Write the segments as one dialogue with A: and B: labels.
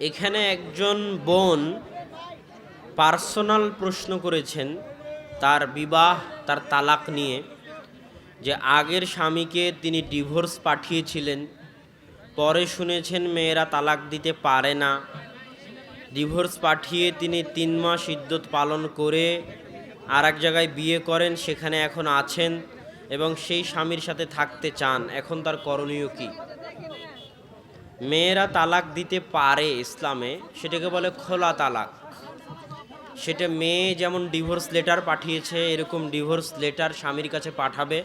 A: এখানে একজন বোন পার্সোনাল প্রশ্ন করেছেন তার বিবাহ, তার তালাক নিয়ে যে আগের স্বামীকে তিনি ডিভোর্স পাঠিয়েছিলেন। পরে শুনেছেন মেয়েরা তালাক দিতে পারে না। ডিভোর্স পাঠিয়ে তিনি তিন মাস ইদ্যত পালন করে আর এক জায়গায় বিয়ে করেন, সেখানে এখন আছেন এবং সেই স্বামীর সাথে থাকতে চান। এখন তার করণীয় কী? মেয়েরা তালাক দিতে পারে ইসলামে, সেটাকে বলে খোলা তালাক। সেটা মেয়ে যেমন ডিভোর্স লেটার পাঠিয়েছে, এরকম ডিভোর্স লেটার স্বামীর কাছে পাঠাবে।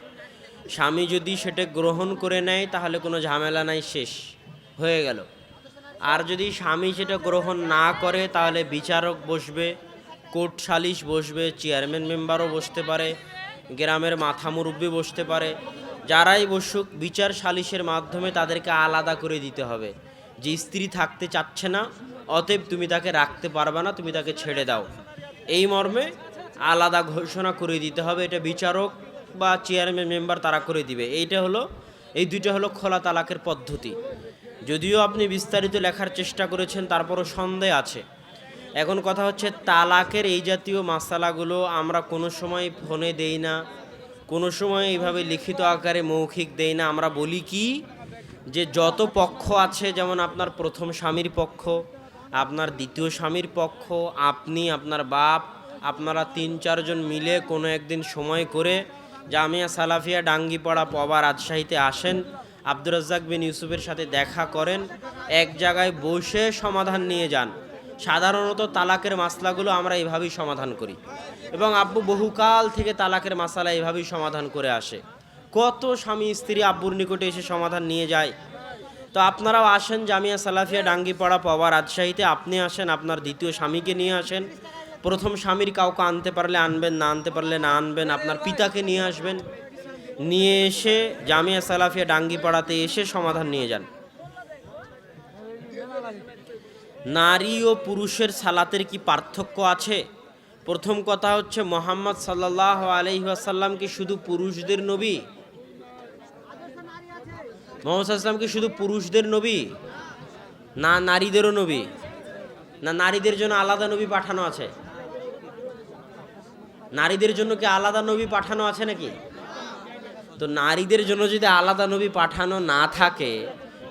A: স্বামী যদি সেটা গ্রহণ করে নেয়, তাহলে কোনো ঝামেলা নাই, শেষ। হয়ে গেল। আর যদি স্বামী সেটা গ্রহণ না করে, তাহলে বিচারক বসবে, কোর্ট সালিশ বসবে চেয়ারম্যান মেম্বারও বসতে পারে, গ্রামের মাথা মুরব্বী বসতে পারে। যারাই বসুক, বিচার সালিশের মাধ্যমে তাদেরকে আলাদা করে দিতে হবে। যে স্ত্রী থাকতে চাচ্ছে না, অতএব তুমি তাকে রাখতে পারবে না, তুমি তাকে ছেড়ে দাও। এই মর্মে আলাদা ঘোষণা করে দিতে হবে, এটা বিচারক বা চেয়ারম্যান মেম্বার তারা করে দিবে। এইটা হলো, এই দুইটা হলো খোলা তালাকের পদ্ধতি। যদিও আপনি বিস্তারিত লেখার চেষ্টা করেছেন, তারপরও সন্দেহ আছে। এখন কথা হচ্ছে, তালাকের এই জাতীয় মাসালাগুলো আমরা কোনো সময় ফোনে দেই না কোনো সময় এইভাবে লিখিত আকারে মৌখিক দেই না। আমরা বলি কি যে যত পক্ষ আছে, যেমন আপনার প্রথম স্বামীর পক্ষ, আপনার দ্বিতীয় স্বামীর পক্ষ, আপনি, আপনার বাপ, আপনারা তিন চারজন মিলে কোনো একদিন সময় করে জামিয়া সালাফিয়া ডাঙ্গিপাড়া পবা রাজশাহীতে আসেন, আব্দুর রাজ্জাক বিন ইউসুফের সাথে দেখা করেন, এক জায়গায় বসে সমাধান নিয়ে যান। সাধারণত তালাকের মাসলাগুলো আমরা এভাবেই সমাধান করি। এবং আব্বু বহুকাল থেকে তালাকের মাসালা এভাবেই সমাধান করে আসে। কত স্বামী, স্ত্রী আব্বুর নিকটে এসে সমাধান নিয়ে যায়। তো আপনারাও আসেন জামিয়া সালাফিয়া ডাঙ্গিপাড়া পাওয়া রাজশাহীতে। আপনি আসেন, আপনার দ্বিতীয় স্বামীকে নিয়ে আসেন। প্রথম স্বামীর কাউকে আনতে পারলে আনবেন, না আনতে পারলে না আনবেন। আপনার পিতাকে নিয়ে আসবেন। নিয়ে এসে জামিয়া সালাফিয়া ডাঙ্গিপাড়াতে এসে সমাধান নিয়ে যান। নারী ও পুরুষের সালাতের কি পার্থক্য আছে? প্রথম কথা হচ্ছে মোহাম্মদ সাল্লাহ আলহিহাসাল্লাম কি শুধু পুরুষদের নবী? মোহাম্মদ সাল্লাম কি শুধু পুরুষদের নবী? না, নারীদেরও নবী। না, নারীদের জন্য আলাদা নবী পাঠানো আছে? নারীদের জন্য কি আলাদা নবী পাঠানো আছে নাকি? তো নারীদের জন্য যদি আলাদা নবী পাঠানো না থাকে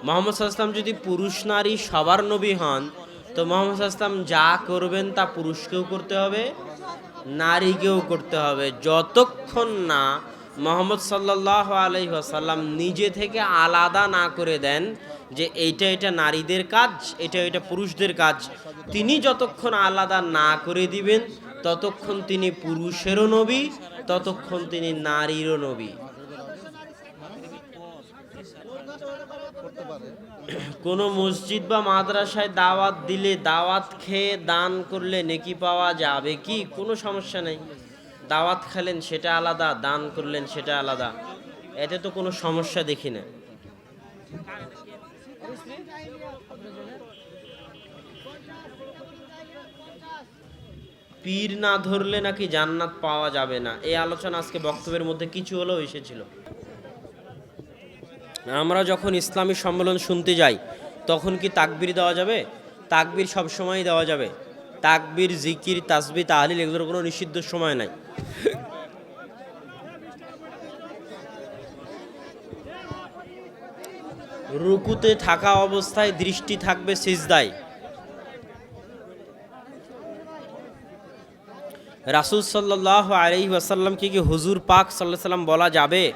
A: মোহাম্মদ সাল্লাম যদি পুরুষ নারী সবার নবী হন, তো মোহাম্মদ সাল্লাম যা করবেন তা পুরুষকেও করতে হবে, নারীকেও করতে হবে। যতক্ষণ না মোহাম্মদ সাল্লাহ আলহিহাসাল্লাম নিজে থেকে আলাদা না করে দেন যে এইটা এটা নারীদের কাজ, এটা এটা পুরুষদের কাজ, তিনি যতক্ষণ আলাদা না করে দিবেন, ততক্ষণ তিনি পুরুষেরও নবী, ততক্ষণ তিনি নারীরও নবী। কোনো মসজিদ বা মাদ্রাসায় দাওয়াত দিলে দাওয়াত খেয়ে দান করলে নেকি পাওয়া যাবে কি? কোনো সমস্যা নেই। দাওয়াত খেলেন সেটা আলাদা, দান করলেন সেটা আলাদা। এতে তো কোনো সমস্যা দেখি না। পীর না ধরলে নাকি জান্নাত পাওয়া যাবে না। এই আলোচনা আজকে বক্তব্যের মধ্যে কিছু হলেও এসেছিল। আমরা যখন ইসলামী সম্মেলন শুনতে যাই, তখন কি তাকবির দেওয়া যাবে? তাকবির সব সময় দেওয়া যাবে। তাকবির, জিকির তাসবি তাহলিল এগুলোর কোনো নিষিদ্ধ সময় নাই। রুকুতে থাকা অবস্থায় দৃষ্টি থাকবে সিজদায়। রাসুল সাল্লাহ আলহি ওয়াসাল্লামকে কি হুজুর পাক সাল্লাহ সাল্লাম বলা যাবে?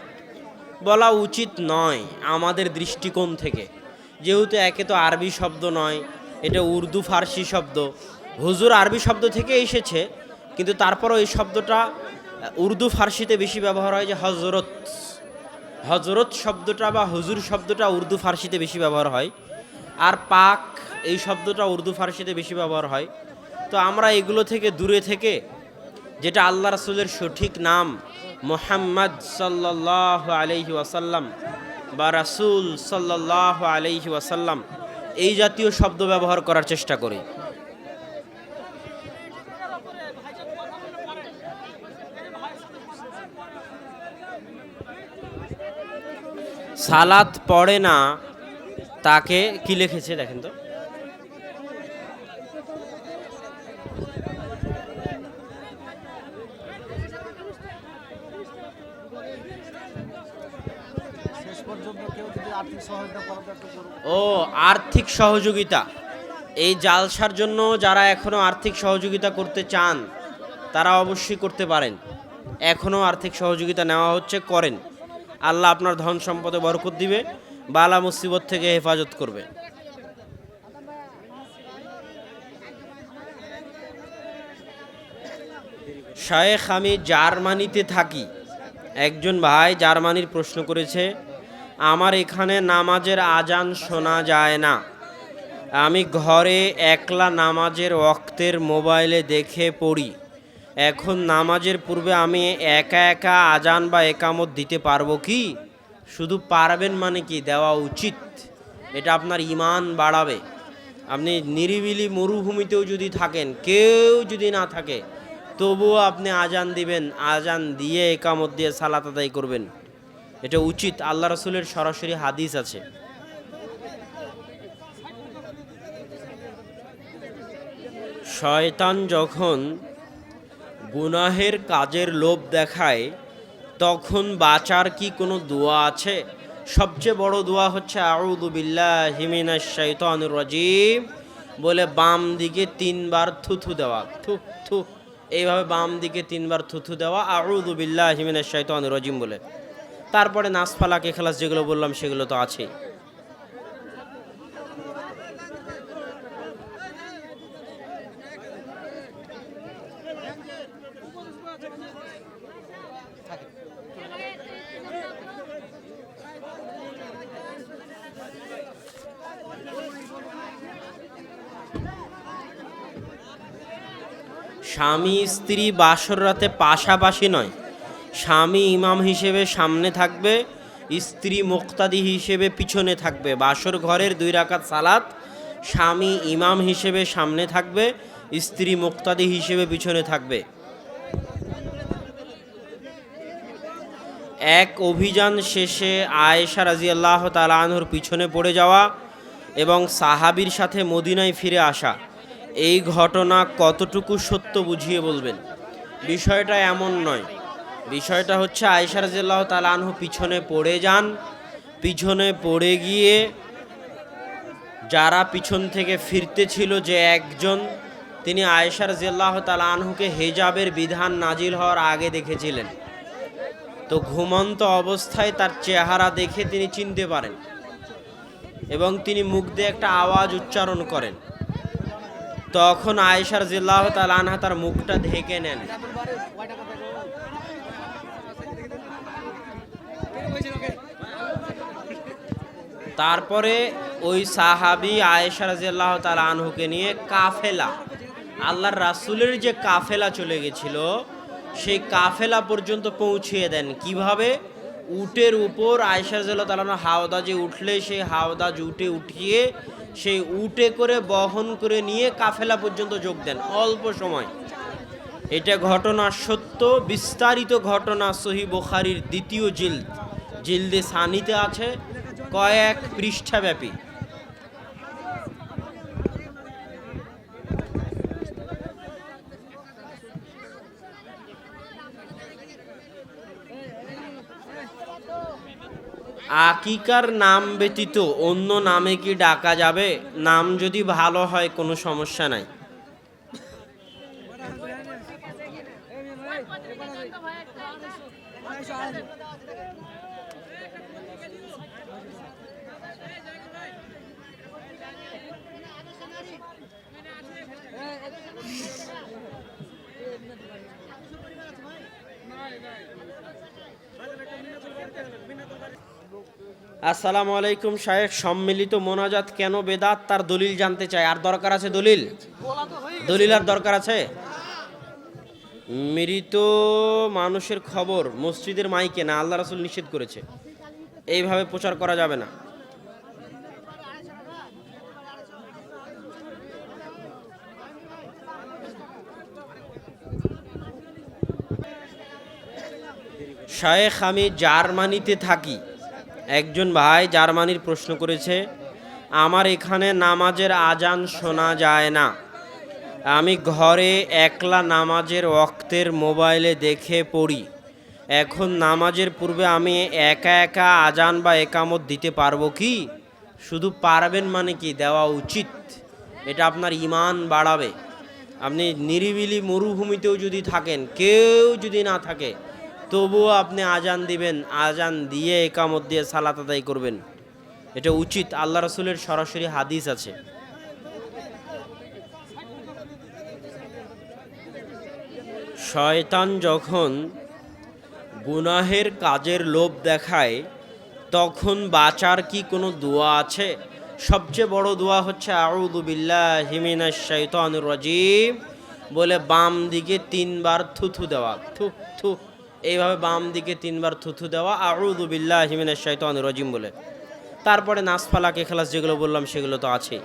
A: বলা উচিত নয় আমাদের দৃষ্টিকোণ থেকে। যেহেতু একে তো আরবি শব্দ নয়, এটা উর্দু ফার্সি শব্দ। হুজুর আরবি শব্দ থেকে এসেছে, কিন্তু তারপরও এই শব্দটা উর্দু ফার্সিতে বেশি ব্যবহার হয় যে হজরত হজরত শব্দটা বা হুজুর শব্দটা উর্দু ফার্সিতে বেশি ব্যবহার হয়, আর পাক এই শব্দটা উর্দু ফার্সিতে বেশি ব্যবহার হয়। তো আমরা এগুলো থেকে দূরে থেকে, যেটা আল্লাহ রাসুলের সঠিক নাম মোহাম্মদ সাল্লাহ আলহি ওয়াসাল্লাম বা রাসুল সাল্লাহ আলহি ওয়াসাল্লাম এই জাতীয় শব্দ ব্যবহার করার চেষ্টা করি। সালাত পড়ে না, তাকে কি লিখেছে দেখেন তো
B: শেষ পর্যন্ত কেউ যদি আর্থিক সহায়তা করার একটা করুন
A: ও, আর্থিক সহযোগিতা। এই জালসার জন্য যারা এখনও আর্থিক সহযোগিতা করতে চান, তারা অবশ্যই করতে পারেন। এখনও আর্থিক সহযোগিতা নেওয়া হচ্ছে, করেন। আল্লাহ আপনার ধন সম্পদে বরকত দিবে, বালা মুসিবত থেকে হেফাজত করবে। শায়েখ আমি জার্মানিতে থাকি। একজন ভাই জার্মানির প্রশ্ন করেছে আমার এখানে নামাজের আজান শোনা যায় না। আমি ঘরে একলা নামাজের অক্তের মোবাইলে দেখে পড়ি। এখন নামাজের পূর্বে আমি একা একা আজান বা একামত দিতে পারব কি? শুধু পারবেন মানে কি? দেওয়া উচিত। এটা আপনার ইমান বাড়াবে। আপনি নিরিবিলি মরুভূমিতেও যদি থাকেন, কেউ যদি না থাকে, তবুও আপনি আজান দিবেন। আজান দিয়ে একামত দিয়ে সালাত আদায় করবেন। এটা উচিত, আল্লাহ রসুলের সরাসরি হাদিস আছে। শয়তান যখন গুনাহের কাজের লোভ দেখায়, তখন বাঁচার কি কোনো দোয়া আছে? সবচেয়ে বড় দোয়া হচ্ছে আউদু বিল্লাহ হিমিনা শৈতানুর রাজিম বলে বাম দিকে তিনবার থুথু দেওয়া, থু থু। এইভাবে বাম দিকে তিনবার থুথু দেওয়া আউদু বিল্লাহ হিমিনা শৈতানুর রাজিম বলে। তারপরে নাসফালাক এখালাস যেগুলো বললাম সেগুলো তো আছেই। স্বামী স্ত্রী বাসর রাতে পাশাপাশি নয় স্বামী ইমাম হিসেবে সামনে থাকবে, স্ত্রী মুক্তাদি হিসেবে পিছনে থাকবে। বাসর ঘরের দুই রাকাত সালাত, স্বামী ইমাম হিসেবে সামনে থাকবে, স্ত্রী মোক্তাদি হিসেবে পিছনে থাকবে। এক অভিযান শেষে আয়েশা রাজি রাজিয়াল্লাহ তালানহর পিছনে পড়ে যাওয়া এবং সাহাবির সাথে মদিনায় ফিরে আসা। এই ঘটনা কতটুকু সত্য বুঝিয়ে বলবেন? বিষয়টা এমন নয়। বিষয়টা হচ্ছে আয়েশা রাজিয়াল্লাহ তালানহ পিছনে পড়ে যান। পিছনে পড়ে গিয়ে যারা পিছন থেকে ফিরতে ছিল যে একজন, তিনি আয়েশা রাজিয়াল্লাহ তালানহুকে হেজাবের বিধান নাজিল হওয়ার আগে দেখেছিলেন। তো ঘুমন্ত অবস্থায় তার চেহারা দেখে তিনি চিনতে পারেন এবং তিনি মুখ দিয়ে একটা আওয়াজ উচ্চারণ করেন। তখন আয়েশার জিল্লাহ তাল আনহা তার মুখটা ঢেকে নেন। তারপরে ওই সাহাবি আয়েশা রাজিয়াল্লাহ তাল আনহুকে নিয়ে কাফেলা, আল্লাহর রাসূলের যে কাফেলা চলে গেছিল, সেই কাফেলা পর্যন্ত পৌঁছিয়ে দেন। কীভাবে? উটের উপর আয়েশা রাজিয়াল্লাহ তালানো হাওদাজে উঠলে, সেই হাওদাজ উঠে উঠিয়ে সেই উটে করে বহন করে নিয়ে কাফেলা পর্যন্ত যোগ দেন। অল্প সময়। এটা ঘটনা সত্য। বিস্তারিত ঘটনা সহি বোখারির দ্বিতীয় জিল্দ। জিলদে সানিতে আছে। কয়েক পৃষ্ঠাব্যাপী আকিকার নাম ব্যতীত অন্য নামে কি ডাকা যাবে নাম যদি ভালো হয় কোনো সমস্যা নাই আসসালামু আলাইকুম শায়েখ, সম্মিলিত মোনাজাত কেন বেদাত? তার দলিল জানতে চাই। আর দরকার আছে দলিল? দলিল আর দরকার আছে? মৃত মানুষের খবর মসজিদের মাইকে না, আল্লাহ রাসুল নিষেধ করেছে। এইভাবে প্রচার করা যাবে না। শায়েখ, আমি জার্মানিতে থাকি। একজন ভাই জার্মানির প্রশ্ন করেছে, আমার এখানে নামাজের আজান শোনা যায় না। আমি ঘরে একলা নামাজের ওক্তের মোবাইলে দেখে পড়ি। এখন নামাজের পূর্বে আমি একা একা আজান বা একামত দিতে পারব কি? শুধু পারবেন মানে কি? দেওয়া উচিত। এটা আপনার ইমান বাড়াবে। আপনি নিরিবিলি মরুভূমিতেও যদি থাকেন, কেউ যদি না থাকে তবুও আপনি আজান দিবেন, আজান দিয়ে একামত দিয়ে সালাত আদায় করবেন। এটা উচিত, আল্লাহ রসুলের সরাসরি হাদিস আছে। শয়তান যখন গুনাহের কাজের লোভ দেখায়, তখন বাঁচার কি কোনো দোয়া আছে? সবচেয়ে বড় দোয়া হচ্ছে, আউযু বিল্লাহি মিনাশ শাইতানির রাজিম। বলে বাম দিকে তিনবার থুথু দেওয়া থু থু এইভাবে বাম দিকে তিনবার থুথু দেওয়া, আউযু বিল্লাহি হিমিনের শাইতানির অনুরজিম বলে। তারপরে নাসফালাকে খেলাস যেগুলো বললাম সেগুলো তো আছেই।